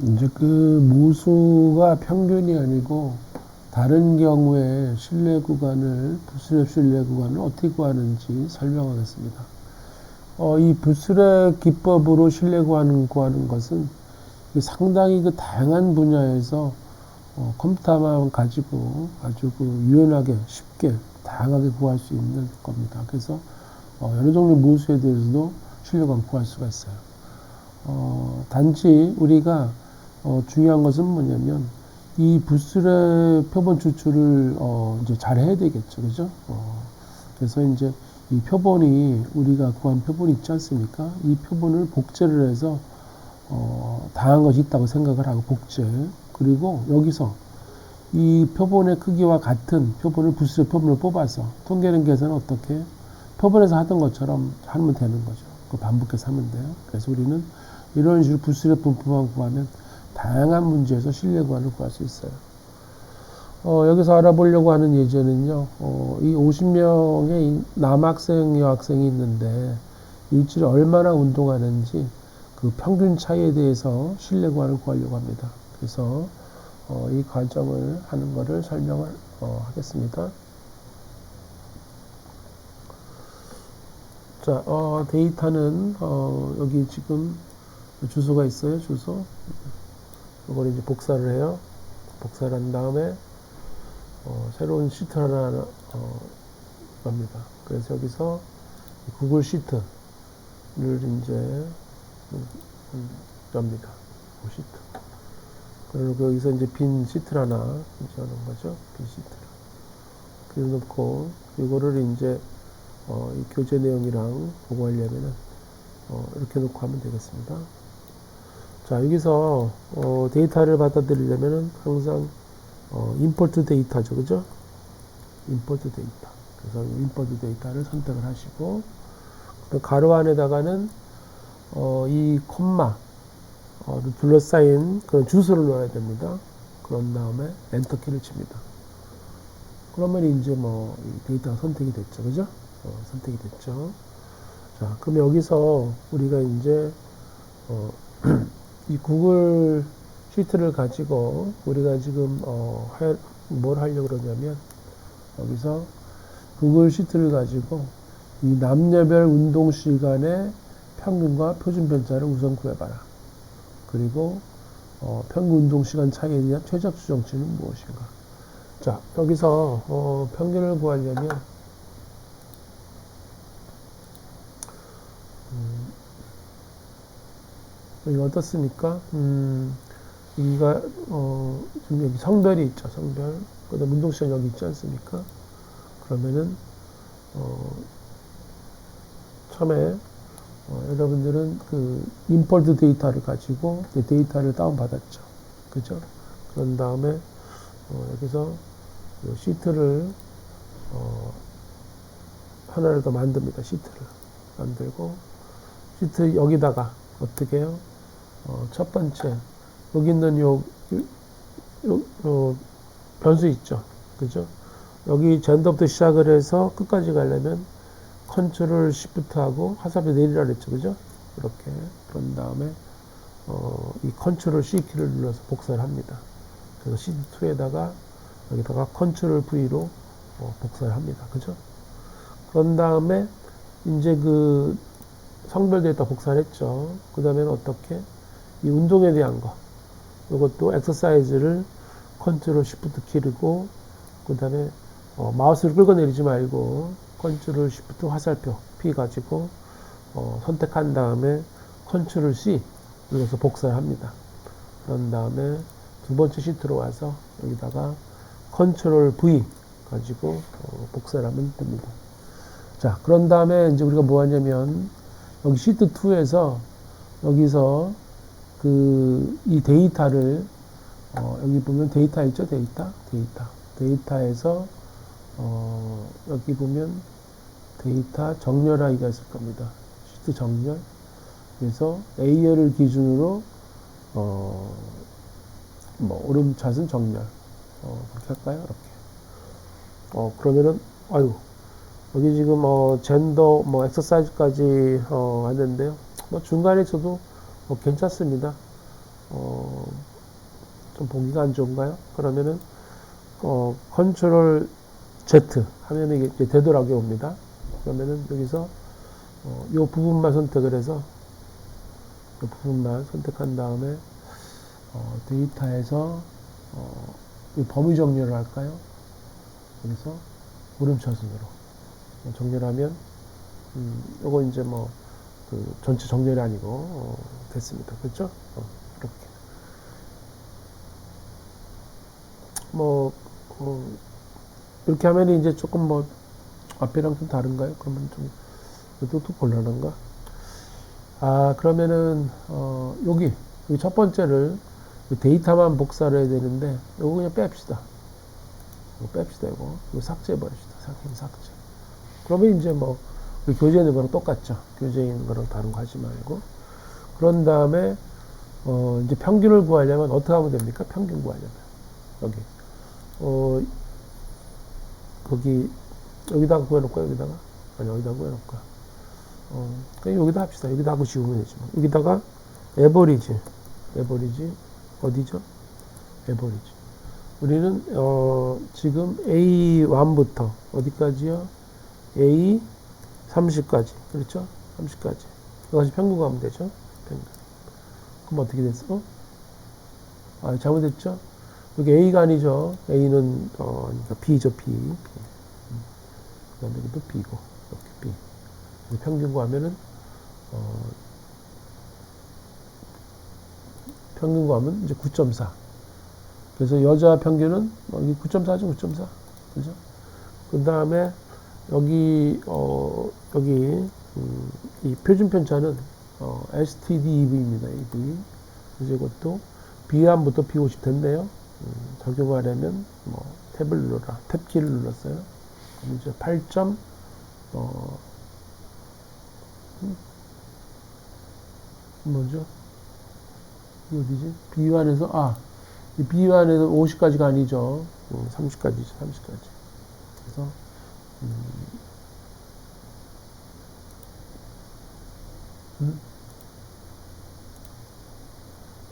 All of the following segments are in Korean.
이제 그 무수가 평균이 아니고 다른 경우에 신뢰 구간을 부스랩 신뢰 구간을 어떻게 구하는지 설명하겠습니다. 어, 이 부스랩 기법으로 신뢰 구하는 구하는 것은 상당히 그 다양한 분야에서 어, 컴퓨터만 가지고 아주 그 유연하게 쉽게 다양하게 구할 수 있는 겁니다. 그래서 어, 여러 종류 무수에 대해서도 신뢰감 구할 수가 있어요. 어, 단지 우리가 어, 중요한 것은 뭐냐면 이 부스의 표본 추출을 어, 이제 잘 해야 되겠죠, 그죠? 어, 그래서 이제 이 표본이 우리가 구한 표본이 있지 않습니까? 이 표본을 복제를 해서 어, 다양한 것이 있다고 생각을 하고 복제 그리고 여기서 이 표본의 크기와 같은 표본을 부스의 표본을 뽑아서 통계는 계산은 어떻게 표본에서 하던 것처럼 하면 되는 거죠. 그 반복해서 하면 돼요. 그래서 우리는 이런 식으로 부스의 분포만 구하면 다양한 문제에서 실내 구간을 구할 수 있어요. 어, 여기서 알아보려고 하는 예제는요, 어, 이 50명의 남학생, 여학생이 있는데 일주일에 얼마나 운동하는지 그 평균 차이에 대해서 실내 구간을 구하려고 합니다. 그래서 어, 이 과정을 하는 것을 설명을 어, 하겠습니다. 자, 어, 데이터는 어, 여기 지금 주소가 있어요. 주소. 이걸 이제 복사를 해요. 복사를 한 다음에 어, 새로운 시트 하나 어, 겁니다. 그래서 여기서 구글 시트를 이제 음, 엽니다. 그 시트. 그리고 여기서 이제 빈 시트를 하나 이제 하는 거죠. 빈 시트를. 그래놓고 이거를 이제 어, 이 교재 내용이랑 보고하려면은 어, 이렇게 놓고 하면 되겠습니다. 자, 여기서 어, 데이터를 받아들이려면 항상 어, 임포트 데이터죠. 그죠? 임포트 데이터. 그래서 임포트 데이터를 선택을 하시고 가로 안에다가는 어, 이 콤마 어, 둘러싸인 그런 주소를 넣어야 됩니다. 그런 다음에 엔터 키를 칩니다. 그러면 이제 뭐 데이터가 선택이 됐죠. 그죠? 어, 선택이 됐죠. 자, 그럼 여기서 우리가 이제 어, 이 구글 시트를 가지고 우리가 지금 어, 할, 뭘 하려고 그러냐면 여기서 구글 시트를 가지고 이 남녀별 운동 시간의 평균과 표준 편차를 우선 구해봐라. 그리고 어, 평균 운동 시간 차이에 대한 최적 추정치는 무엇인가? 자, 여기서 어, 평균을 구하려면 여기 어떻습니까? 음, 여기가, 어, 지금 여기 성별이 있죠, 성별. 그 다음 운동시간 여기 있지 않습니까? 그러면은, 어, 처음에, 어, 여러분들은 그, 임폴트 데이터를 가지고 데이터를 다운받았죠. 그죠? 그런 다음에, 어, 여기서 시트를, 어, 하나를 더 만듭니다. 시트를. 만들고, 시트 여기다가 어떻게 해요? 어, 첫 번째 여기 있는 요, 요, 요 변수 있죠. 그죠? 여기 젠더부터 시작을 해서 끝까지 가려면 컨트롤 시프트 하고 화살표 내리라 그랬죠. 그죠? 이렇게 그런 다음에 어, 이 컨트롤 C 키를 눌러서 복사를 합니다. 그래서 시트2에다가 여기다가 컨트롤 V로 어, 복사를 합니다. 그죠? 그런 다음에 이제 그 성별 데이터 복사를 했죠. 그 다음에는 어떻게? 이 운동에 대한 거. 이것도 엑서사이즈를 컨트롤 시프트 키르고, 그 다음에 어, 마우스를 끌고 내리지 말고 컨트롤 시프트 화살표 P 가지고 어, 선택한 다음에 컨트롤 C 눌러서 복사를 합니다. 그런 다음에 두 번째 시트로 와서 여기다가 컨트롤 V 가지고 어, 복사를 하면 됩니다. 자, 그런 다음에 이제 우리가 뭐 하냐면 여기 시트 2에서 여기서 그 이 데이터를 어 여기 보면 데이터 있죠? 데이터? 데이터. 데이터에서 어 여기 보면 데이터 정렬하기가 있을 겁니다. 시트 정렬. 그래서 A열을 기준으로 어 뭐 오름차순 정렬. 어 그렇게 할까요? 이렇게. 어 그러면은 아유 여기 지금 뭐 젠더 뭐 엑서사이즈까지 어, 왔는데요. 뭐 중간에 저도 뭐 괜찮습니다. 어, 좀 보기가 안 좋은가요? 그러면은, 어, 컨트롤 Z 하면 이게 이제 되돌아게 옵니다. 그러면은 여기서, 어, 요 부분만 선택을 해서, 요 부분만 선택한 다음에, 어, 데이터에서, 어, 이 범위 정렬을 할까요? 여기서 물음차순으로 정렬하면, 음, 요거 이제 뭐, 그 전체 정렬이 아니고, 어, 됐습니다. 그렇죠? 어, 이렇게. 뭐, 어, 이렇게 하면 이제 조금 뭐, 앞이랑 좀 다른가요? 그러면 좀, 이것도 또 곤란한가? 아, 그러면은, 어, 여기, 여기 첫 번째를 데이터만 복사를 해야 되는데, 이거 그냥 뺍시다. 이거 뺍시다, 이거. 이거 삭제해 버립시다. 삭제, 삭제. 그러면 이제 뭐, 교재 있는 거랑 똑같죠. 교재 있는 거랑 다른 거 하지 말고. 그런 다음에, 어, 이제 평균을 구하려면 어떻게 하면 됩니까? 평균 구하려면. 여기. 어, 거기, 여기다가 구해놓을까, 여기다가? 아니, 여기다가 구해놓을까? 어, 그냥 여기다 합시다. 여기다 하고 지우면 되지. 뭐. 여기다가 에버리지. 에버리지. 어디죠? 에버리지. 우리는, 어, 지금 A1부터 어디까지요? A 30까지. 그렇죠? 30까지. 이것이 평균 가면 되죠? 그럼 어떻게 됐어? 아, 잘못됐죠? 여기 A가 아니죠. A는, 어, 그러니까 B죠, B. 그 다음에 여기도 B고, 이렇게 B. 평균 구하면은, 어, 평균 구하면 이제 9.4. 그래서 여자 평균은 여기 9.4죠, 9.4. 그죠? 그 다음에 여기, 어, 여기, 음, 이 표준 편차는, 어, STD-EV입니다, EV. 그래서 이것도 B1부터 B50 됐네요. 음, 적용하려면, 뭐, 탭을 눌러라. 탭키를 눌렀어요. 이제 8. 어, 음, 뭐죠? 이 어디지? B1에서, 아, 이 B1에서 50까지가 아니죠. 음, 30까지죠, 30까지. 그래서, 음, 음?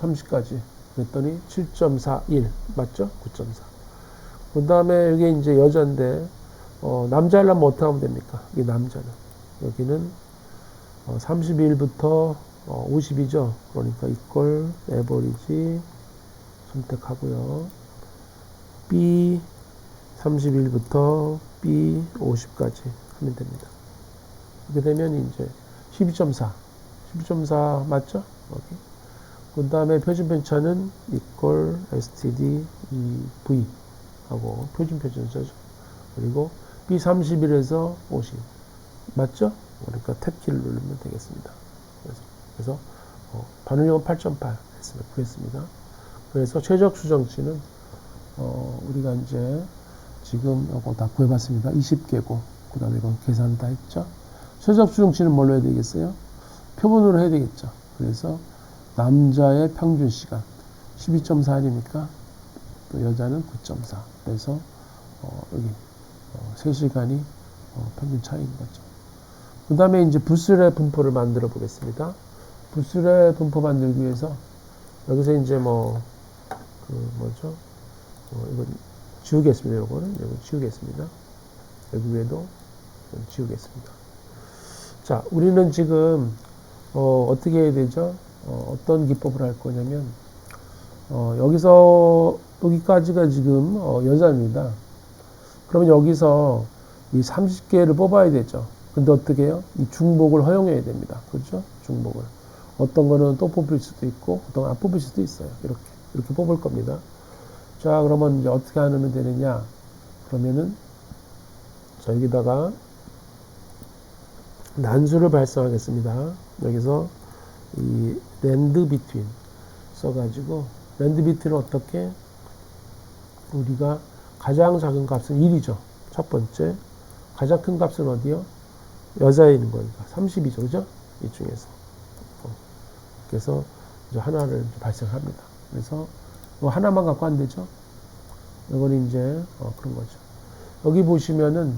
30까지. 그랬더니 7.41 맞죠? 9.4. 그 다음에 이게 이제 여자인데 어, 남자 하려면 어떻게 하면 됩니까? 이 남자는 여기는 어, 31부터 어, 50이죠. 그러니까 이걸 에버리지 선택하고요. B 31부터 B 50까지 하면 됩니다. 이렇게 되면 이제 12.4, 12.4 맞죠? 여기. 그 다음에 표준 편차는 equal std v 하고 표준 편차는 써죠. 그리고 B31에서 50 맞죠? 그러니까 탭키를 누르면 되겠습니다. 그래서, 그래서 어, 반응력은 8.8 했습니다. 그래서 최적 수정치는 어, 우리가 이제 지금 이거 다 구해봤습니다. 20개고 그 다음에 이거 계산 다 했죠. 최적 수정치는 뭘로 해야 되겠어요? 표본으로 해야 되겠죠. 그래서 남자의 평균 시간 12.4일이니까 또 여자는 9.4. 그래서 어, 여기 어, 3시간이 어, 평균 차이인 거죠. 그 다음에 이제 부스레 분포를 만들어 보겠습니다. 부스레 분포 만들기 위해서 여기서 이제 뭐, 그 뭐죠? 어, 이건 지우겠습니다. 요거는. 이거 지우겠습니다. 여기 위에도 지우겠습니다. 자, 우리는 지금, 어, 어떻게 해야 되죠? 어, 떤 기법을 할 거냐면, 어, 여기서, 여기까지가 지금, 어, 여자입니다. 그러면 여기서 이 30개를 뽑아야 되죠. 근데 어떻게 해요? 이 중복을 허용해야 됩니다. 그렇죠? 중복을. 어떤 거는 또 뽑힐 수도 있고, 어떤 건안 뽑힐 수도 있어요. 이렇게. 이렇게 뽑을 겁니다. 자, 그러면 이제 어떻게 하면 되느냐? 그러면은, 자, 여기다가 난수를 발송하겠습니다. 여기서 이 랜드 비트윈 써가지고, 랜드 비트윈은 어떻게? 우리가 가장 작은 값은 1이죠. 첫 번째. 가장 큰 값은 어디요? 여자에 있는 거니까. 30이죠. 그죠? 이 중에서. 어. 그래서 이제 하나를 이제 발생합니다. 그래서 뭐 하나만 갖고 안 되죠. 이건 이제 어 그런 거죠. 여기 보시면은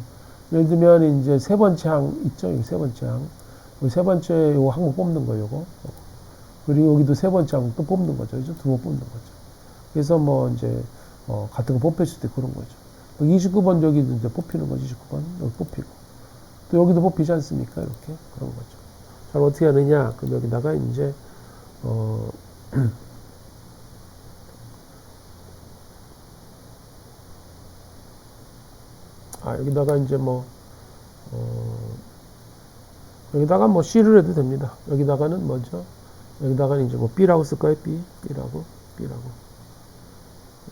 예를 들면 이제 세 번째 항 있죠. 여기 세 번째 항. 여기 세 번째 요거 항목 뽑는 거 요거. 그리고 여기도 세 번째 항목 또 뽑는 거죠. 그죠? 두 번 뽑는 거죠. 그래서 뭐 이제 어, 같은 거 뽑혔을 때 그런 거죠. 29번 여기도 이제 뽑히는 거지, 29번. 여기 뽑히고. 또 여기도 뽑히지 않습니까? 이렇게. 그런 거죠. 자, 어떻게 하느냐? 그럼 여기다가 이제, 어, 아, 여기다가 이제 뭐, 어, 여기다가 뭐 C를 해도 됩니다. 여기다가는 뭐죠? 여기다가는 이제 뭐 B라고 쓸까요? B? B라고? B라고.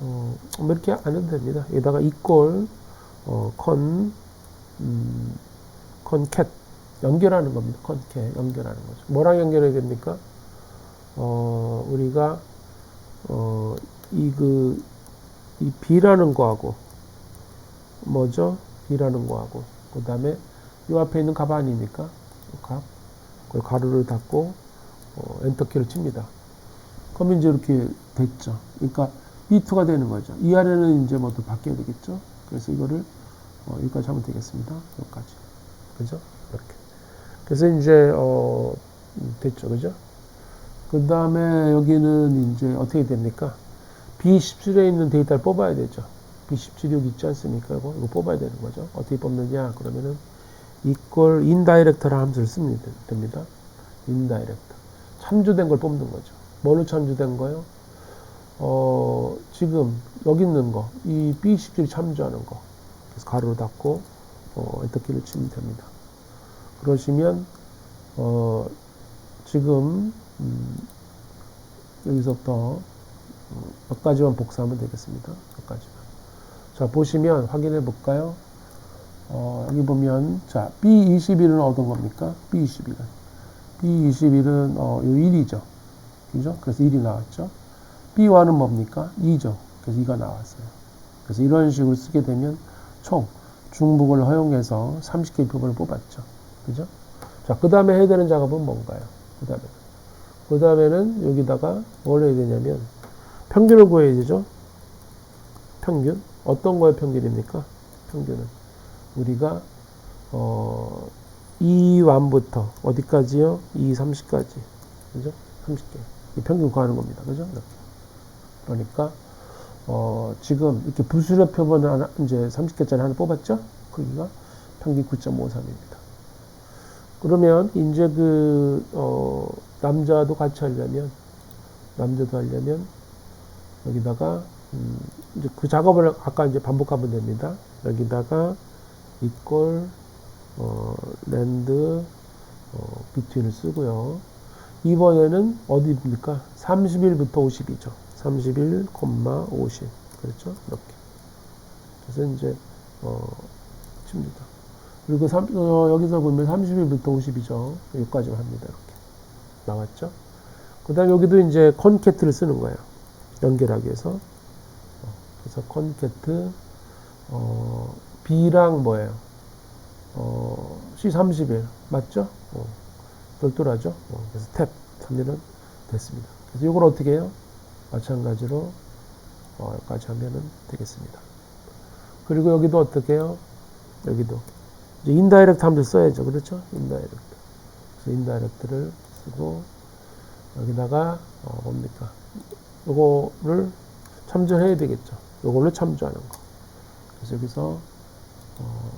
어, 뭐 이렇게 안 해도 됩니다. 여기다가 이꼴, 어, 컨, 음, 컨캣. 연결하는 겁니다. 컨캣. 연결하는 거죠. 뭐랑 연결해야 됩니까? 어, 우리가, 어, 이 그, 이 B라는 거하고, 뭐죠? B라는 거하고, 그 다음에 이 앞에 있는 값 아닙니까? 값. 그 가로를 닫고, 어, 엔터키를 칩니다. 그럼 이제 이렇게 됐죠. 그러니까 B2가 되는 거죠. 이 아래는 이제 뭐 또 바뀌어야 되겠죠. 그래서 이거를 어, 여기까지 하면 되겠습니다. 여기까지. 그죠? 이렇게. 그래서 이제 어, 됐죠. 그죠? 그 다음에 여기는 이제 어떻게 됩니까? B17에 있는 데이터를 뽑아야 되죠. B17 여기 있지 않습니까? 이거, 이거 뽑아야 되는 거죠. 어떻게 뽑느냐? 그러면은 equal indirect라는 함수를 쓰면 됩니다. indirect. 참조된 걸 뽑는 거죠. 뭘로 참조된 거요? 어, 지금 여기 있는 거, 이 B17이 참조하는 거. 그래서 가로를 닫고, 어, 엔터키를 치면 됩니다. 그러시면, 어, 지금, 음, 여기서부터 어, 몇 가지만 복사하면 되겠습니다. 몇 가지만. 자, 보시면 확인해 볼까요? 어, 여기 보면, 자, B21은 어떤 겁니까? B21은. B21은, 어, 요 1이죠. 그죠? 그래서 1이 나왔죠. B1은 뭡니까? 2죠. 그래서 2가 나왔어요. 그래서 이런 식으로 쓰게 되면 총 중복을 허용해서 30개의 표본을 뽑았죠. 그죠? 자, 그 다음에 해야 되는 작업은 뭔가요? 그 다음에. 그 다음에는 여기다가 뭘 해야 되냐면 평균을 구해야 되죠. 평균. 어떤 거의 평균입니까? 평균은. 우리가, 어, 2완부터 어디까지요? 2, 30까지. 그죠? 30개. 이 평균 구하는 겁니다. 그죠? 이렇게. 그러니까, 어, 지금 이렇게 부수료 표본을 하나, 이제 30개짜리 하나 뽑았죠? 크기가 평균 9.53입니다. 그러면 이제 그, 어, 남자도 같이 하려면, 남자도 하려면, 여기다가, 음, 이제 그 작업을 아까 이제 반복하면 됩니다. 여기다가, 이꼴, 어, 랜드, 어, 비트윈을 쓰고요. 이번에는 어디입니까? 31부터 50이죠. 31, 50. 그렇죠? 이렇게. 그래서 이제, 어, 칩니다. 그리고 삼, 어, 여기서 보면 31부터 50이죠. 여기까지만 합니다. 이렇게. 나왔죠? 그 다음 여기도 이제 컨캐트를 쓰는 거예요. 연결하기 위해서. 어, 그래서 컨캐트, 어, B랑 뭐예요? 어, C31. 맞죠? 어, 별도라죠? 어, 그래서 탭 3년은 됐습니다. 그래서 이걸 어떻게 해요? 마찬가지로 어, 여기까지 하면은 되겠습니다. 그리고 여기도 어떻게 해요? 여기도 이제 인다이렉트 함수 써야죠. 그렇죠? 인다이렉트. 그래서 인다이렉트를 쓰고 여기다가 어, 뭡니까? 요거를 참조해야 되겠죠. 요걸로 참조하는 거. 그래서 여기서 어,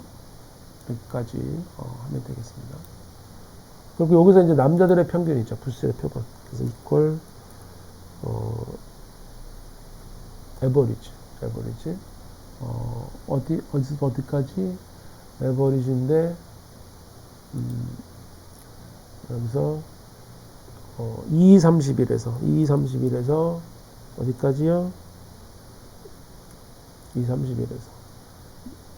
여기까지 어, 하면 되겠습니다. 그리고 여기서 이제 남자들의 평균이죠. 부수의 표본. 그래서 이퀄 어, 에버리지, 에버리지. 어, 어디, 어디서 어디까지 에버리지인데, 음, 여기서, 어, 2, 31에서, 2, 31에서, 어디까지요? 2, 31에서.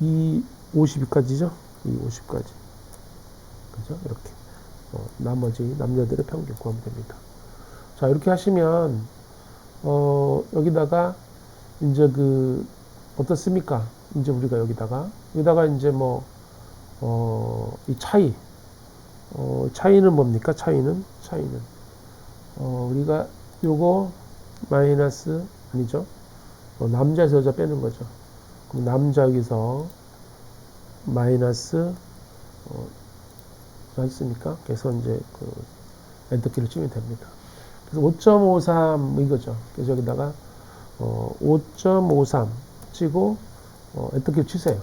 2, 52까지죠? 2, 50까지. 그죠? 이렇게. 어, 나머지 남녀들의 평균 구하면 됩니다. 자, 이렇게 하시면, 어, 여기다가, 이제 그, 어떻습니까? 이제 우리가 여기다가, 여기다가 이제 뭐, 어, 이 차이, 어, 차이는 뭡니까? 차이는? 차이는. 어, 우리가 요거 마이너스, 아니죠? 어, 남자에서 여자 빼는 거죠. 그럼 남자 여기서 마이너스, 어, 않습니까? 그래서 이제 그 엔터키를 치면 됩니다. 그래서 5.53 이거죠. 그래서 여기다가 어, 5.53 치고 어, 엔터키 치세요.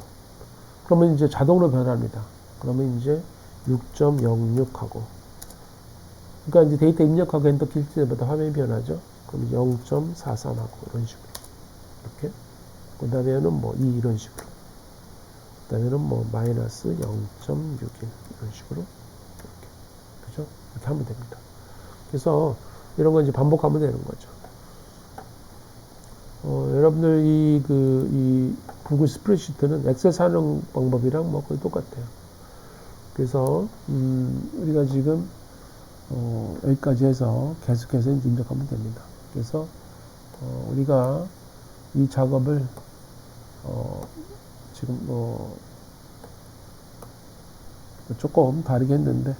그러면 이제 자동으로 변합니다. 그러면 이제 6.06하고 그러니까 이제 데이터 입력하고 엔터키 칠 때마다 화면이 변하죠. 그럼 0.43하고 이런 식으로 이렇게 그 다음에는 뭐 2 이런 식으로 그 다음에는 뭐 마이너스 0.61 이런 식으로 이렇게 그죠? 이렇게 하면 됩니다. 그래서 이런 거 이제 반복하면 되는 거죠. 어, 여러분들 이, 그, 이 구글 스프레시트는 엑셀 사용 방법이랑 뭐 거의 똑같아요. 그래서, 음, 우리가 지금, 어, 여기까지 해서 계속해서 입력하면 됩니다. 그래서, 어, 우리가 이 작업을, 어, 지금 뭐, 조금 다르게 했는데,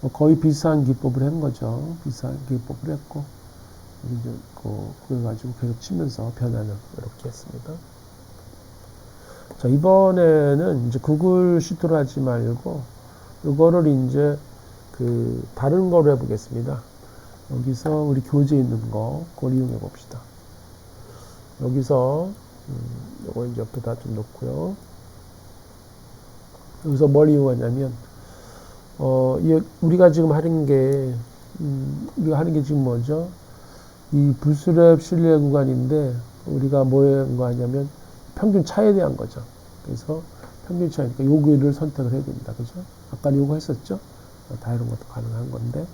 뭐 거의 비슷한 기법을 한 거죠. 비슷한 기법을 했고, 이제 그, 그래가지고 계속 치면서 변화는 이렇게 했습니다. 자, 이번에는 이제 구글 시트로 하지 말고, 이거를 이제 그, 다른 거로 해보겠습니다. 여기서 우리 교재 있는 거, 그걸 이용해 봅시다. 여기서, 음, 요거 이제 옆에다 좀 놓고요. 여기서 뭘 이용하냐면, 어, 이, 우리가 지금 하는 게, 음, 우리가 하는 게 지금 뭐죠? 이 불수랩 신뢰 구간인데 우리가 뭐한 하냐면 평균 차에 대한 거죠. 그래서 평균 차니까 요구를 선택을 해야 됩니다. 그죠? 아까 요구 했었죠? 어, 다 이런 것도 가능한 건데.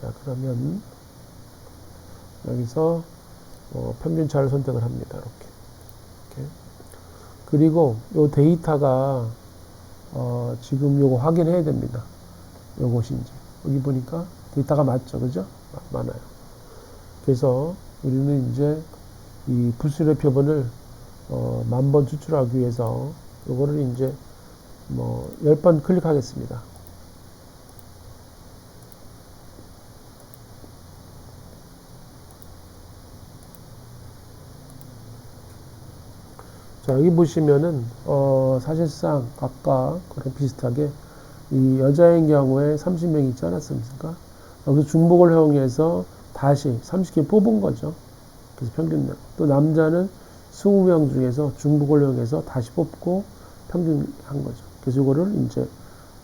자, 그러면 여기서 어, 평균 차를 선택을 합니다. 이렇게. 이렇게. 그리고 요 데이터가 어, 지금 요거 확인해야 됩니다. 요것인지. 여기 보니까 데이터가 맞죠? 그죠? 많아요. 그래서 우리는 이제 이 부수의 표본을 어, 만번 추출하기 위해서 요거를 이제 뭐 10번 클릭하겠습니다. 자, 여기 보시면은, 어, 사실상 아까 그런 비슷하게 이 여자인 경우에 30명 있지 않았습니까? 여기서 중복을 활용해서 다시 30개 뽑은 거죠. 그래서 평균 내고. 또 남자는 20명 중에서 중복을 이용해서 다시 뽑고 평균 한 거죠. 그래서 이거를 이제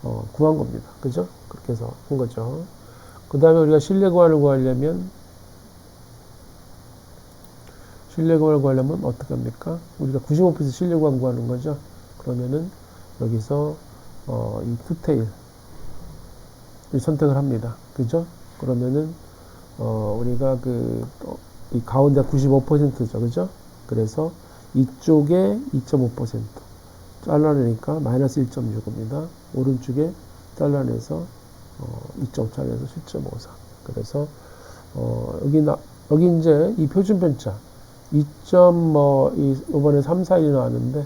어, 구한 겁니다. 그죠? 그렇게 해서 한 거죠. 그 다음에 우리가 신뢰관을 구하려면 신뢰관을 구하려면 어떻게 합니까? 우리가 95% 신뢰관 구하는 거죠. 그러면은 여기서 어, 이 투테일 선택을 합니다. 그죠? 그러면은 어, 우리가 그, 이 가운데 95%죠. 그죠? 그래서 이쪽에 2.5% 잘라내니까 마이너스 1.6입니다. 오른쪽에 잘라내서 어, 2.5 잘라내서 7.54. 그래서 어, 여기 나 여기 이제 이 표준 편차 2. 뭐, 이, 이번에 3, 4, 1이 나왔는데,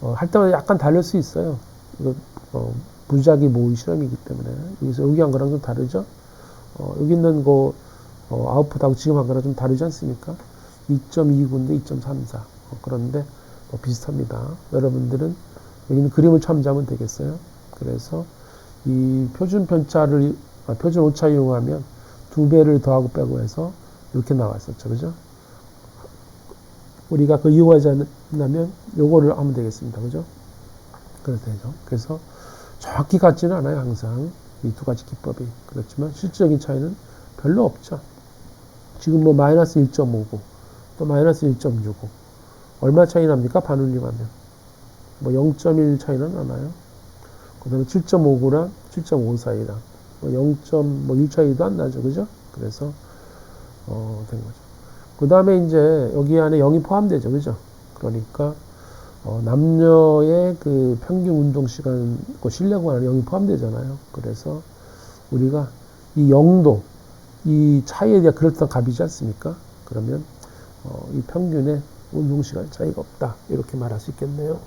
어, 할 때마다 약간 다를 수 있어요. 이거, 어, 무작위 모의 실험이기 때문에. 여기서 여기 한 거랑 좀 다르죠? 어, 여기 있는 거, 어, 아웃풋하고 지금 한 거랑 좀 다르지 않습니까? 2.29인데 2.34. 어, 그런데 뭐 비슷합니다. 여러분들은 여기는 그림을 참조하면 되겠어요. 그래서 이 표준 편차를, 아, 표준 오차 이용하면 두 배를 더하고 빼고 해서 이렇게 나왔었죠. 그죠? 우리가 그 이용하지 않으면 요거를 하면 되겠습니다. 그죠? 되죠. 그래서 정확히 같지는 않아요. 항상 이 두 가지 기법이. 그렇지만 실질적인 차이는 별로 없죠. 지금 뭐 마이너스 1.59, 또 마이너스 1.65. 얼마 차이 납니까? 반올림하면. 뭐 0.1 차이는 나나요? 그 다음에 7.59랑 7.5 사이랑 뭐 0.1 차이도 안 나죠. 그죠? 그래서, 어, 된 거죠. 그 다음에 이제 여기 안에 0이 포함되죠. 그죠? 그러니까, 어, 남녀의 그 평균 운동 시간, 그 실내관 안에 0이 포함되잖아요. 그래서 우리가 이 0도, 이 차이에 대한 그럴듯한 값이지 않습니까? 그러면 어, 이 평균의 운동 시간 차이가 없다 이렇게 말할 수 있겠네요.